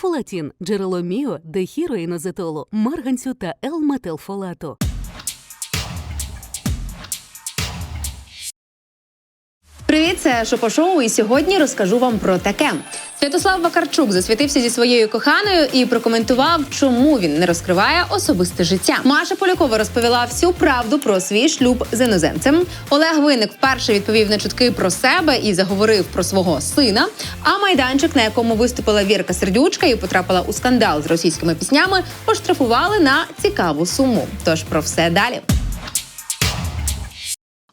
Фолатін – джерело міо, дехіроїнозетолу, марганцю та Л-метилфолату. Привіт, це Шопо-шоу, і сьогодні розкажу вам про таке. Святослав Вакарчук засвітився зі своєю коханою і прокоментував, чому він не розкриває особисте життя. Маша Полякова розповіла всю правду про свій шлюб з іноземцем. Олег Винник вперше відповів на чутки про себе і заговорив про свого сина. А майданчик, на якому виступила Вірка Сердючка і потрапила у скандал з російськими піснями, оштрафували на цікаву суму. Тож про все далі.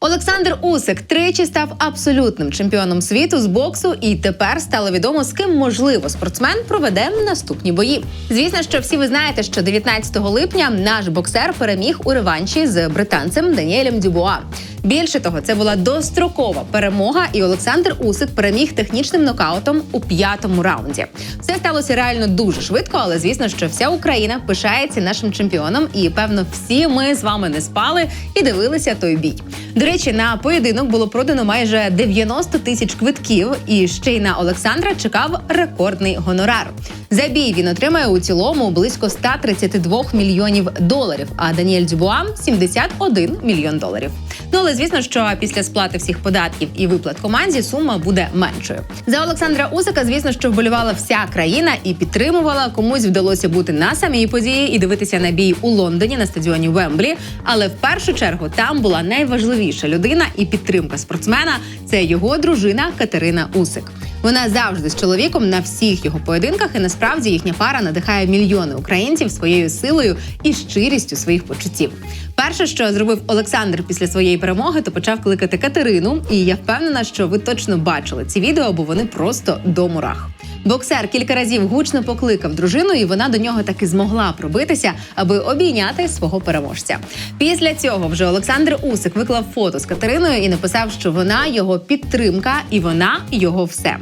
Олександр Усик тричі став абсолютним чемпіоном світу з боксу, і тепер стало відомо, з ким можливо спортсмен проведе наступні бої. Звісно, що всі ви знаєте, що 19 липня наш боксер переміг у реванші з британцем Даніелем Дюбуа. Більше того, це була дострокова перемога, і Олександр Усик переміг технічним нокаутом у п'ятому раунді. Все сталося реально дуже швидко, але звісно, що вся Україна пишається нашим чемпіоном, і певно, всі ми з вами не спали і дивилися той бій. До речі, на поєдинок було продано майже 90 тисяч квитків, і ще й на Олександра чекав рекордний гонорар. За бій він отримає у цілому близько 132 мільйонів доларів, а Даніель Дюбуа 71 мільйон доларів. Ну але звісно, що після сплати всіх податків і виплат команді сума буде меншою. За Олександра Усика, звісно, що вболівала вся країна і підтримувала. Комусь вдалося бути на самій події і дивитися на бій у Лондоні на стадіоні Вемблі. Але в першу чергу там була найважливіша людина і підтримка спортсмена це його дружина Катерина Усик. Вона завжди з чоловіком на всіх його поєдинках, і насправді їхня пара надихає мільйони українців своєю силою і щирістю своїх почуттів. Перше, що зробив Олександр після своєї перемоги, то почав кликати Катерину. І я впевнена, що ви точно бачили ці відео, бо вони просто до мурах. Боксер кілька разів гучно покликав дружину, і вона до нього таки змогла пробитися, аби обійняти свого переможця. Після цього вже Олександр Усик виклав фото з Катериною і написав, що вона його підтримка і вона його все.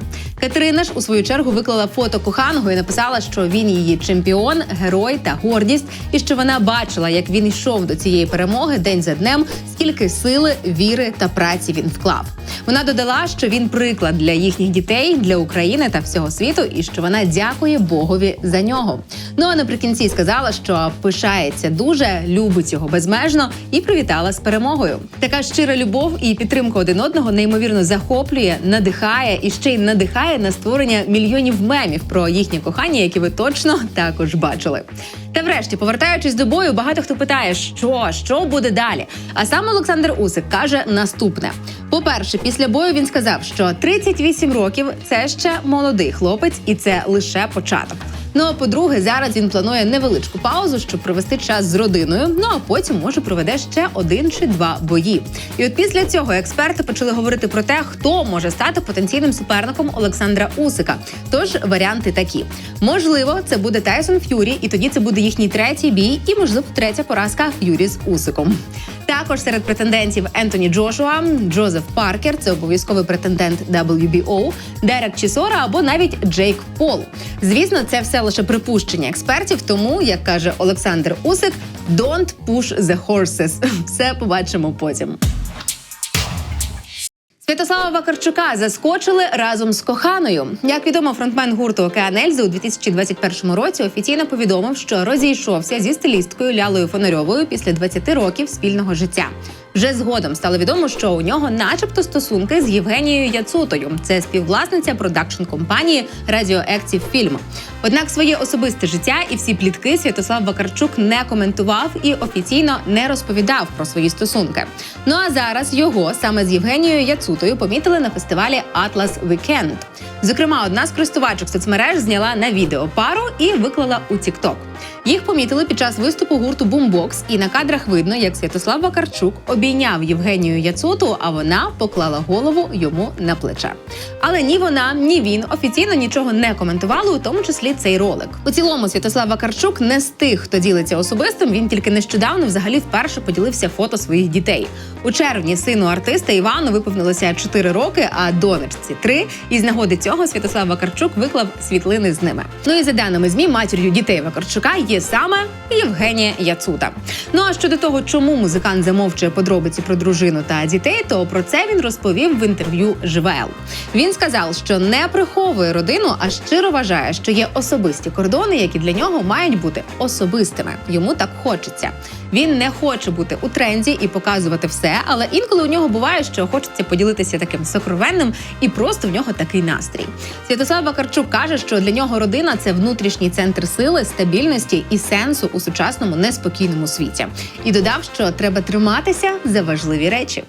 Катерина ж у свою чергу виклала фото коханого і написала, що він її чемпіон, герой та гордість, і що вона бачила, як він йшов до цієї перемоги день за днем, скільки сили, віри та праці він вклав. Вона додала, що він приклад для їхніх дітей, для України та всього світу, і що вона дякує Богові за нього. Ну а наприкінці сказала, що пишається дуже, любить його безмежно і привітала з перемогою. Така щира любов і підтримка один одного неймовірно захоплює, надихає і ще й надихає на створення мільйонів мемів про їхнє кохання, які ви точно також бачили. Та врешті, повертаючись до бою, багато хто питає, що, що буде далі. А сам Олександр Усик каже наступне: по-перше, після бою він сказав, що 38 років це ще молодий хлопець, і це лише початок. Ну а по-друге, зараз він планує невеличку паузу, щоб провести час з родиною. Ну а потім може проведе ще один чи два бої. І от після цього експерти почали говорити про те, хто може стати потенційним суперником Олександра Усика. Тож варіанти такі: можливо, це буде Тайсон Ф'юрі, і тоді це буде їхній третій бій, і можливо третя поразка Ф'юрі з Усиком. Також серед претендентів Ентоні Джошуа, Джозеф Паркер, це обов'язковий претендент WBO, Дерек Чісора або навіть Джейк Пол. Звісно, це все лише припущення експертів. Тому, як каже Олександр Усик, «Don't push the horses». Все побачимо потім. Святослава Вакарчука заскочили разом з коханою. Як відомо, фронтмен гурту Океан Ельзи у 2021 році офіційно повідомив, що розійшовся зі стилісткою Лялою Фонарьовою після 20 років спільного життя. Вже згодом стало відомо, що у нього, начебто, стосунки з Євгенією Яцутою. Це співвласниця продакшн компанії Радіоектів Фільм. Однак своє особисте життя і всі плітки Святослав Вакарчук не коментував і офіційно не розповідав про свої стосунки. Ну а зараз його саме з Євгенією Яцутою помітили на фестивалі Атлас Вікенд. Зокрема, одна з користувачок соцмереж зняла на відео пару і виклала у TikTok. Їх помітили під час виступу гурту Бумбокс, і на кадрах видно, як Святослав Вакарчук обійняв Євгенію Яцуту, а вона поклала голову йому на плече. Але ні вона, ні він офіційно нічого не коментували, у тому числі цей ролик. У цілому Святослав Вакарчук не з тих, хто ділиться особистим. Він тільки нещодавно взагалі вперше поділився фото своїх дітей. У червні сину артиста Івану виповнилося 4 роки, а донечці 3. І з нагоди цього Святослав Вакарчук виклав світлини з ними. Ну і за даними змі, матір'ю дітей Вакарчука є саме Євгенія Яцута. Ну а щодо того, чому музикант замовчує подробиці подробиці про дружину та дітей, то про це він розповів в інтерв'ю ЖВЛ. Він сказав, що не приховує родину, а щиро вважає, що є особисті кордони, які для нього мають бути особистими. Йому так хочеться. Він не хоче бути у тренді і показувати все, але інколи у нього буває, що хочеться поділитися таким сокровенним, і просто в нього такий настрій. Святослав Вакарчук каже, що для нього родина це внутрішній центр сили, стабільності і сенсу у сучасному неспокійному світі. І додав, що треба триматися за важливі речі.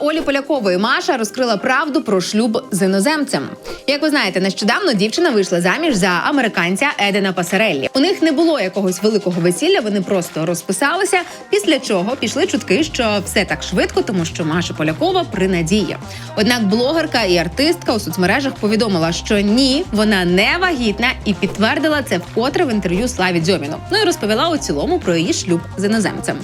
Олі Полякової Маша розкрила правду про шлюб з іноземцем. Як ви знаєте, нещодавно дівчина вийшла заміж за американця Едена Пасареллі. У них не було якогось великого весілля, вони просто розписалися. Після чого пішли чутки, що все так швидко, тому що Маша Полякова при надії. Однак блогерка і артистка у соцмережах повідомила, що ні, вона не вагітна, і підтвердила це вкотре в інтерв'ю Славі Дзьоміну. Ну і розповіла у цілому про її шлюб з іноземцем.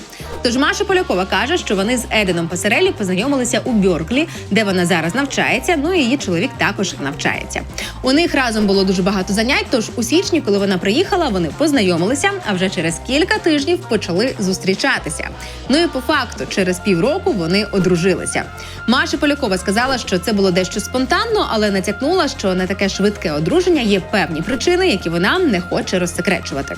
Тож Маша Полякова каже, що вони з Еденом Пасареллі познайомилися у Бьорклі, де вона зараз навчається. Ну і її чоловік також навчається. У них разом було дуже багато занять. Тож у січні, коли вона приїхала, вони познайомилися, а вже через кілька тижнів почали зустрічатися. Ну і по факту, через півроку вони одружилися. Маша Полякова сказала, що це було дещо спонтанно, але натякнула, що на таке швидке одруження є певні причини, які вона не хоче розсекречувати.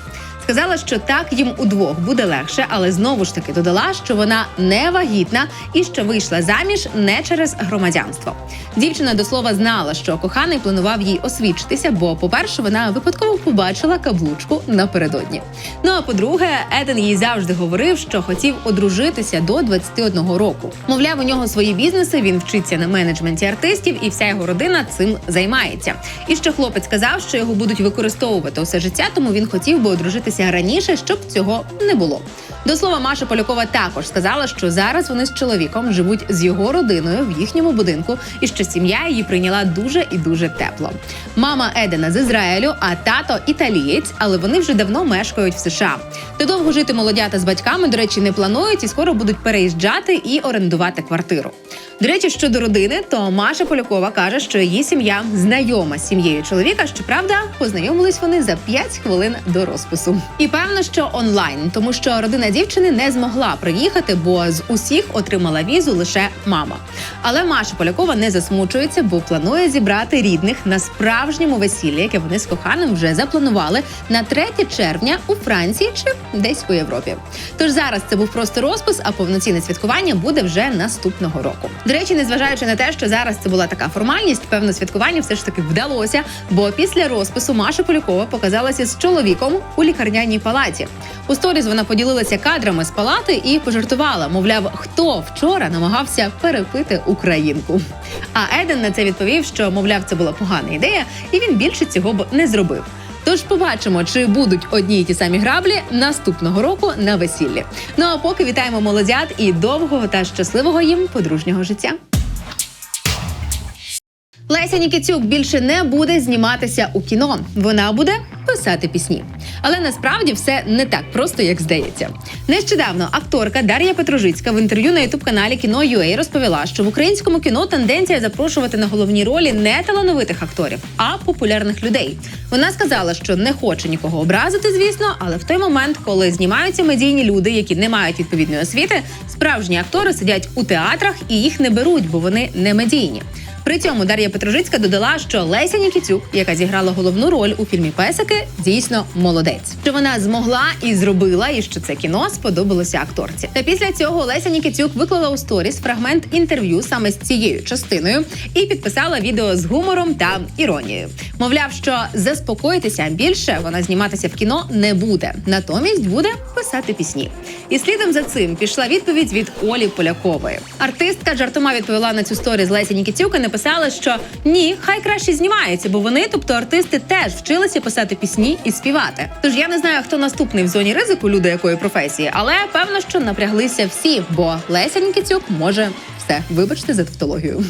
Сказала, що так їм удвох буде легше, але знову ж таки додала, що вона не вагітна і що вийшла заміж не через громадянство. Дівчина до слова знала, що коханий планував їй освідчитися, бо, по-перше, вона випадково побачила каблучку напередодні. Ну а по-друге, Еден їй завжди говорив, що хотів одружитися до 21 року. Мовляв, у нього свої бізнеси, він вчиться на менеджменті артистів, і вся його родина цим займається. І що хлопець сказав, що його будуть використовувати усе життя, тому він хотів би одружитися раніше, щоб цього не було. До слова, Маша Полякова також сказала, що зараз вони з чоловіком живуть з його родиною в їхньому будинку, і що сім'я її прийняла дуже і дуже тепло. Мама Едена з Ізраїлю, а тато італієць, але вони вже давно мешкають в США. Додовго жити молодята з батьками, до речі, не планують і скоро будуть переїжджати і орендувати квартиру. До речі, щодо родини, то Маша Полякова каже, що її сім'я знайома з сім'єю чоловіка. Щоправда, познайомились вони за 5 хвилин до розпису. І певно, що онлайн, тому що родина дівчини не змогла приїхати, бо з усіх отримала візу лише мама. Але Маша Полякова не засмучується, бо планує зібрати рідних на справжньому весіллі, яке вони з коханим вже запланували на 3 червня у Франції чи десь у Європі. Тож зараз це був просто розпис, а повноцінне святкування буде вже наступного року. До речі, незважаючи на те, що зараз це була така формальність, певно, святкування все ж таки вдалося. Бо після розпису Маша Полякова показалася з чоловіком у лікарняній палаті. У сторіз вона поділилася кадрами з палати і пожартувала. Мовляв, хто вчора намагався перепити українку. А Еден на це відповів, що мовляв, це була погана ідея, і він більше цього б не зробив. Тож побачимо, чи будуть одні й ті самі граблі наступного року на весіллі. Ну а поки вітаємо молодят і довгого та щасливого їм подружнього життя. Леся Нікітюк більше не буде зніматися у кіно. Вона буде писати пісні. Але насправді все не так просто, як здається. Нещодавно акторка Дар'я Петрожицька в інтерв'ю на ютуб-каналі Кіно UA розповіла, що в українському кіно тенденція запрошувати на головні ролі не талановитих акторів, а популярних людей. Вона сказала, що не хоче нікого образити, звісно, але в той момент, коли знімаються медійні люди, які не мають відповідної освіти, справжні актори сидять у театрах і їх не беруть, бо вони не медійні. При цьому Дар'я Петрожицька додала, що Леся Нікітюк, яка зіграла головну роль у фільмі Песики, дійсно молодець. Що вона змогла і зробила, і що це кіно сподобалося акторці. Та після цього Леся Нікітюк виклала у сторіс фрагмент інтерв'ю саме з цією частиною і підписала відео з гумором та іронією. Мовляв, що заспокойтеся більше вона зніматися в кіно не буде, натомість буде писати пісні. І слідом за цим пішла відповідь від Олі Полякової. Артистка жартома відповіла на цю сторі з Лесі Нікітюк і написала, що ні, хай краще знімається, бо вони, тобто артисти, теж вчилися писати пісні і співати. Тож я не знаю, хто наступний в зоні ризику люди якої професії, але певно, що напряглися всі, бо Леся Нікіцюк може все. Вибачте за тавтологію.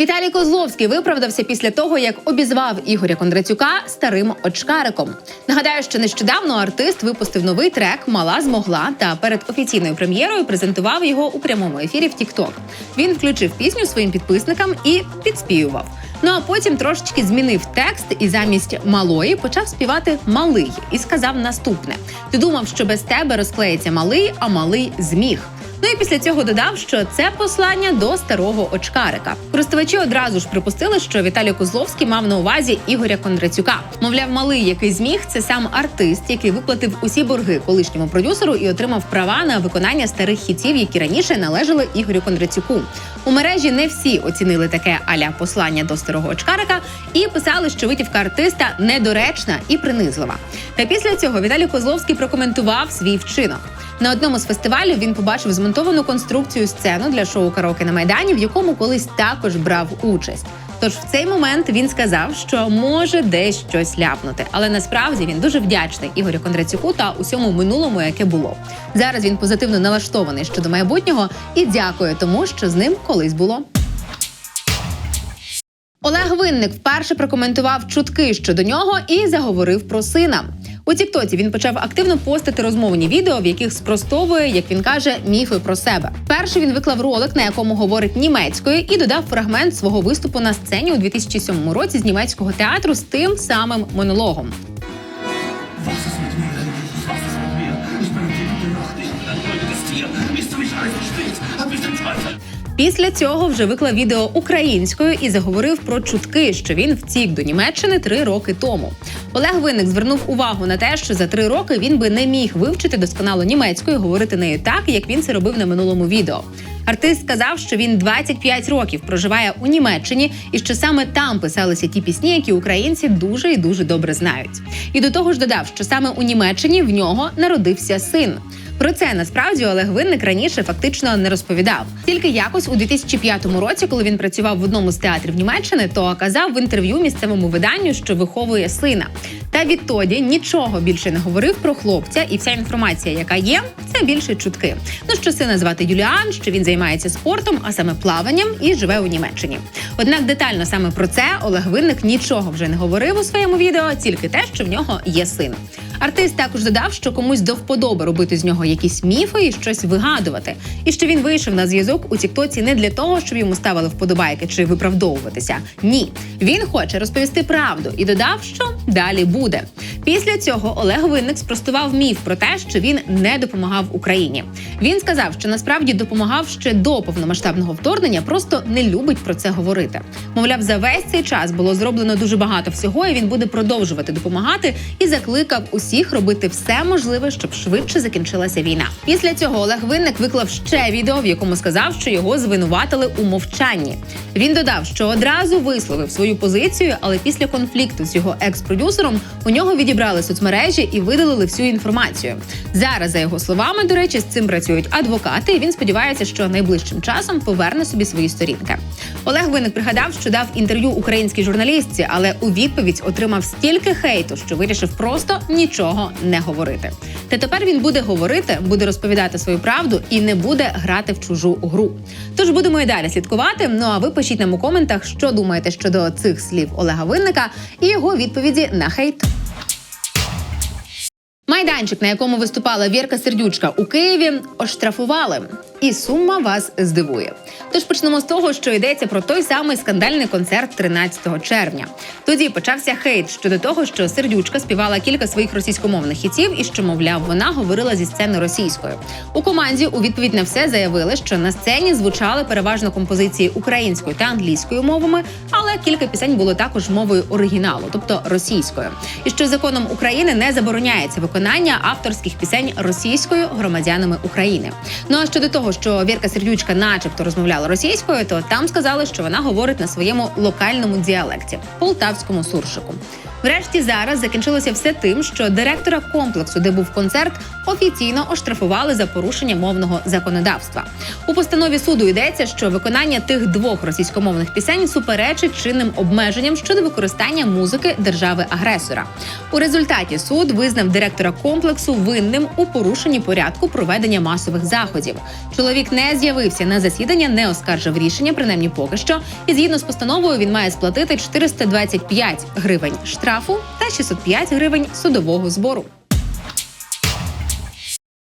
Віталій Козловський виправдався після того, як обізвав Ігоря Кондратюка старим очкариком. Нагадаю, що нещодавно артист випустив новий трек Мала змогла та перед офіційною прем'єрою презентував його у прямому ефірі в TikTok. Він включив пісню своїм підписникам і підспівував. Ну а потім трошечки змінив текст і замість малої почав співати малий і сказав наступне: Ти думав, що без тебе розклеїться малий, а малий зміг. Ну і після цього додав, що це послання до старого очкарика. Користувачі одразу ж припустили, що Віталій Козловський мав на увазі Ігоря Кондратюка. Мовляв, малий, який зміг, це сам артист, який виплатив усі борги колишньому продюсеру і отримав права на виконання старих хітів, які раніше належали Ігорю Кондратюку. У мережі не всі оцінили таке аля послання до старого очкарика і писали, що витівка артиста недоречна і принизлива. Та після цього Віталій Козловський прокоментував свій вчинок. На одному з фестивалів він побачив змонтовану конструкцію сцену для шоу караоке на майдані, в якому колись також брав участь. Тож в цей момент він сказав, що може десь щось ляпнути, але насправді він дуже вдячний Ігорю Кондрацюку та усьому минулому, яке було. Зараз він позитивно налаштований щодо майбутнього і дякує тому, що з ним колись було. Олег Винник вперше прокоментував чутки щодо нього і заговорив про сина. У Тіктоці він почав активно постити розмовні відео, в яких спростовує, як він каже, міфи про себе. Перший він виклав ролик, на якому говорить німецькою, і додав фрагмент свого виступу на сцені у 2007 році з німецького театру з тим самим монологом. Після цього вже виклав відео українською і заговорив про чутки, що він втік до Німеччини три роки тому. Олег Винник звернув увагу на те, що за три роки він би не міг вивчити досконало німецьку говорити нею так, як він це робив на минулому відео. Артист сказав, що він 25 років проживає у Німеччині і що саме там писалися ті пісні, які українці дуже і дуже добре знають. І до того ж додав, що саме у Німеччині в нього народився син. Про це насправді Олег Винник раніше фактично не розповідав. Тільки якось у 2005 році, коли він працював в одному з театрів Німеччини, то казав в інтерв'ю місцевому виданню, що виховує сина. Та відтоді нічого більше не говорив про хлопця, і вся інформація, яка є, це більше чутки. Ну що сина звати Юліан, що він займається спортом, а саме плаванням, і живе у Німеччині. Однак детально саме про це Олег Винник нічого вже не говорив у своєму відео, тільки те, що в нього є син. Артист також додав, що комусь до вподоби робити з нього якісь міфи і щось вигадувати, і що він вийшов на зв'язок у Тіктоці не для того, щоб йому ставили вподобайки чи виправдовуватися. Ні, він хоче розповісти правду і додав, що далі буде. Після цього Олег Винник спростував міф про те, що він не допомагав Україні. Він сказав, що насправді допомагав ще до повномасштабного вторгнення, просто не любить про це говорити. Мовляв, за весь цей час було зроблено дуже багато всього, і він буде продовжувати допомагати і закликав усіх робити все можливе, щоб швидше закінчилася війна. Після цього Олег Винник виклав ще відео, в якому сказав, що його звинуватили у мовчанні. Він додав, що одразу висловив свою позицію, але після конфлікту з його екс-продюсером у нього відібрали соцмережі і видалили всю інформацію. Зараз, за його словами, до речі, з цим працюють адвокати, і він сподівається, що найближчим часом поверне собі свої сторінки. Олег Винник пригадав, що дав інтерв'ю українській журналістці, але у відповідь отримав стільки хейту, що вирішив просто нічого не говорити. Та тепер він буде говорити, буде розповідати свою правду і не буде грати в чужу гру. Тож будемо і далі слідкувати. Ну а ви пишіть нам у коментах, що думаєте щодо цих слів Олега Винника і його відповіді на хейт. Майданчик, на якому виступала Вірка Сердючка у Києві, оштрафували. І сума вас здивує. Тож почнемо з того, що йдеться про той самий скандальний концерт 13 червня. Тоді почався хейт щодо того, що сердючка співала кілька своїх російськомовних хітів і що, мовляв, вона говорила зі сцени російською. У команді у відповідь на все заявили, що на сцені звучали переважно композиції українською та англійською мовами, але кілька пісень було також мовою оригіналу, тобто російською. І що законом України не забороняється виконання авторських пісень російською громадянами України. Ну а щодо того, що Вірка Сердючка, начебто, розмовляла російською, то там сказали, що вона говорить на своєму локальному діалекті полтавському суршику. Врешті зараз закінчилося все тим, що директора комплексу, де був концерт, офіційно оштрафували за порушення мовного законодавства. У постанові суду йдеться, що виконання тих двох російськомовних пісень суперечить чинним обмеженням щодо використання музики держави-агресора. У результаті суд визнав директора комплексу винним у порушенні порядку проведення масових заходів. Чоловік не з'явився на засідання, не оскаржив рішення, принаймні поки що. І згідно з постановою він має сплатити 425 гривень штрафу та 605 гривень судового збору.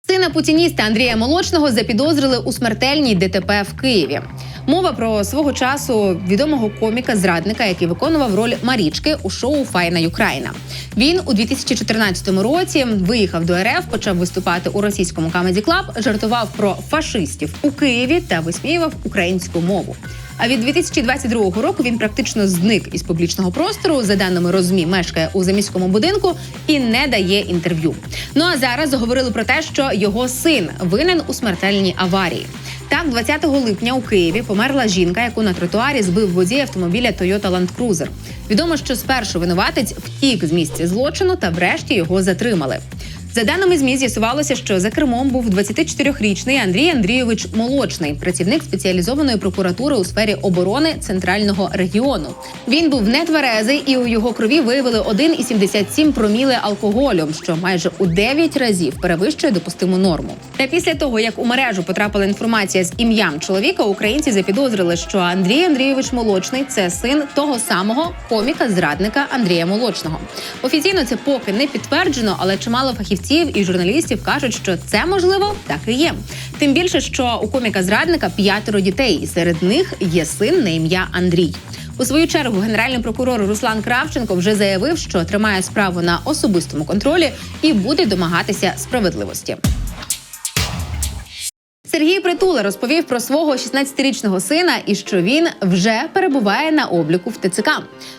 Сина путініста Андрія Молочного запідозрили у смертельній ДТП в Києві. Мова про свого часу відомого коміка-зрадника, який виконував роль Марічки у шоу Файна Юкраїна. Він у 2014 році виїхав до РФ, почав виступати у російському Comedy Club, жартував про фашистів у Києві та висміював українську мову. А від 2022 року він практично зник із публічного простору. За даними розмі, мешкає у заміському будинку і не дає інтерв'ю. Ну а зараз заговорили про те, що його син винен у смертельній аварії. Так, 20 липня у Києві померла жінка, яку на тротуарі збив водій автомобіля Toyota Land Cruiser. Відомо, що спершу винуватець втік з місця злочину та врешті його затримали. За даними ЗМІ, з'ясувалося, що за кермом був 24-річний Андрій Андрійович Молочний, працівник спеціалізованої прокуратури у сфері оборони центрального регіону. Він був нетверезий, і у його крові виявили 1,77 проміли алкоголю, що майже у 9 разів перевищує допустиму норму. Та після того, як у мережу потрапила інформація з ім'ям чоловіка, українці запідозрили, що Андрій Андрійович Молочний це син того самого коміка-зрадника Андрія Молочного. Офіційно це поки не підтверджено, але чимало фахівців і журналістів кажуть, що це можливо так і є. Тим більше, що у коміка-зрадника п'ятеро дітей, і серед них є син на ім'я Андрій. У свою чергу генеральний прокурор Руслан Кравченко вже заявив, що тримає справу на особистому контролі і буде домагатися справедливості. Сергій Притула розповів про свого 16-річного сина і що він вже перебуває на обліку в ТЦК.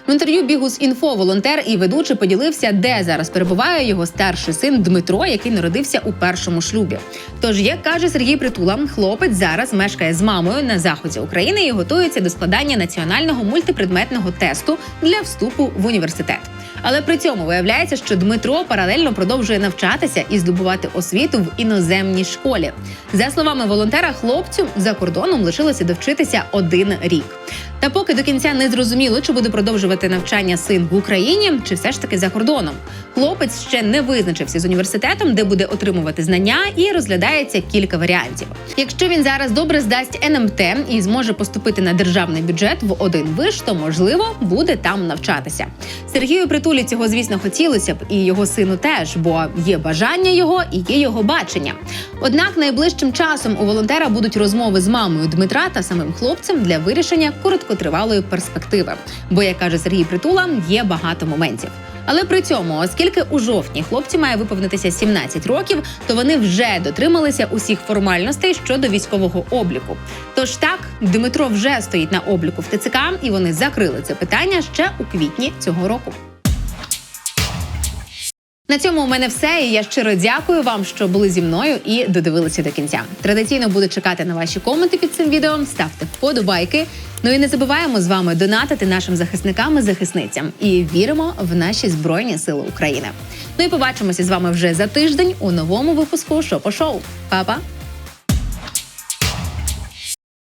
В інтерв'ю бігу з інфо волонтер і ведучий поділився, де зараз перебуває його старший син Дмитро, який народився у першому шлюбі. Тож, як каже Сергій Притула, хлопець зараз мешкає з мамою на заході України і готується до складання національного мультипредметного тесту для вступу в університет. Але при цьому виявляється, що Дмитро паралельно продовжує навчатися і здобувати освіту в іноземній школі. За словами волонтера, хлопцю за кордоном лишилося довчитися один рік. Та поки до кінця не зрозуміло, чи буде продовжувати навчання син в Україні, чи все ж таки за кордоном. Хлопець ще не визначився з університетом, де буде отримувати знання, і розглядається кілька варіантів. Якщо він зараз добре здасть НМТ і зможе поступити на державний бюджет в один виш, то можливо буде там навчатися. Сергію Притулі цього, звісно, хотілося б, і його сину теж, бо є бажання його і є його бачення. Однак найближчим часом у волонтера будуть розмови з мамою Дмитра та самим хлопцем для вирішення короткотривалої перспективи. Бо, як каже Сергій Притула, є багато моментів. Але при цьому, оскільки у жовтні хлопці має виповнитися 17 років, то вони вже дотрималися усіх формальностей щодо військового обліку. Тож так, Дмитро вже стоїть на обліку в ТЦК, і вони закрили це питання ще у квітні цього року. На цьому у мене все. І я щиро дякую вам, що були зі мною і додивилися до кінця. Традиційно буду чекати на ваші коменти під цим відео. Ставте вподобайки. Ну і не забуваємо з вами донатити нашим захисникам і захисницям. І віримо в наші збройні сили України. Ну і побачимося з вами вже за тиждень у новому випуску Шопо Шоу. Па-па!